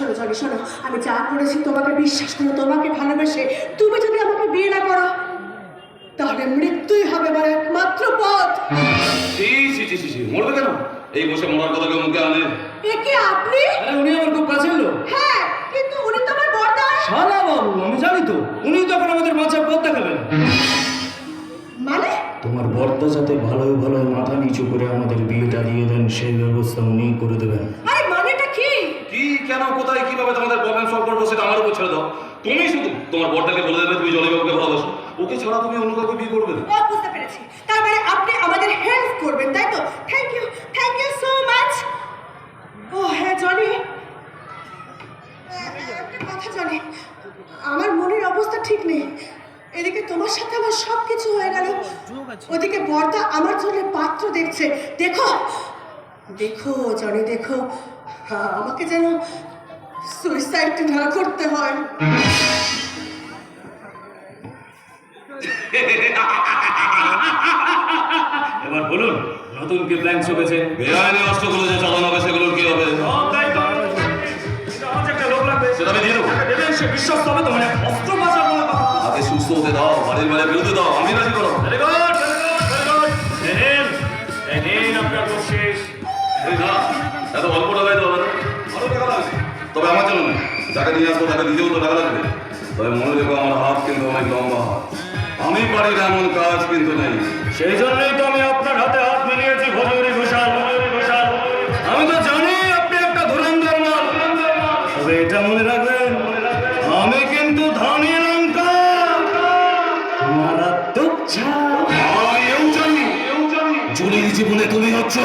শোনো জনি শোনো আমি যা করেছি তোমাকে বিশ্বাস করো তোমাকে ভালোবেসে তুমি যদি আমাকে বিয়ে না করো তাহলে মৃত্যুই হবে আমার একমাত্র পথ। মরবে কেন? এই বসে মরার কথা কেউ মুখে আনে? একে আপনি? আরে উনি আমার খুব কাছের লোক। হ্যাঁ কিন্তু উনি তো আমার বর্দা শালা বাবু আমি জানি তো উনি তখন আমাদের বাঁচার পথ দেখাবেন। মানে? তোমার বর্দা যাতে ভালো ভালো মাথা নিচু করে আমাদের বিয়েটা দিয়ে দেন সেই ব্যবস্থা উনি করে দেবেন। আরে কেন কোথায় কীভাবে তোমাদের প্রবলেম সলভ করব সেটা আমার উপর ছেড়ে দাও। তুমি শুধু তোমার বরটাকে বলে দেবে তুমি জলিবাবুকে ভালোবাসো। ওকে ছাড়া তুমি অন্য কাউকে বিয়ে করবে না। বুঝতে পেরেছি। তার মানে আপনি আমাদের হেল্প করবেন তাই তো? Thank you thank you so much ও হ্যাঁ জনি একটা কথা জনি আমার মনের অবস্থা ঠিক নেই। এদিকে তোমার সাথে আমার সব কিছু হয়ে গেল। ওদিকে বর্দা আমার জন্য পাত্র দেখছে। দেখো দেখো জনি দেখো। হ্যাঁ, আমাকে যেন সুইসাইড না করতে হয়। এবার বলুন নতুন কি প্ল্যান চলেছে বেআইনি অস্ত্রগুলো যে চালানো হবে সেগুলোর কি হবে? সেটা আমি দিয়ে দেবো। সে বিশ্বাস হবে তো মানে অস্ত্র বাজার বলে কথা আগে সুস্থ হতে দাও বাড়ির বাইরে বেরোতে দাও আমি রাজি করো আমার জন্য নয়। যাকে নিয়ে আসব তাকে নিজেও তো টাকা লাগবে। তবে মনে রেখো আমার হাত কিন্তু অনেক লম্বা। হাত আমি পারি না এমন কাজ কিন্তু নেই। সেই জন্যই তো আমি আপনার হাতে হাত মিলিয়েছি ভজুরি ঘোষাল ঘোষাল। আমি তো জানি আপনি একটা ধুরন্ধর মাল। তবে এটা মনে রাখবেন আমি কিন্তু ধনী লঙ্কা। মারাত্মক জীবনে তুমি হচ্ছ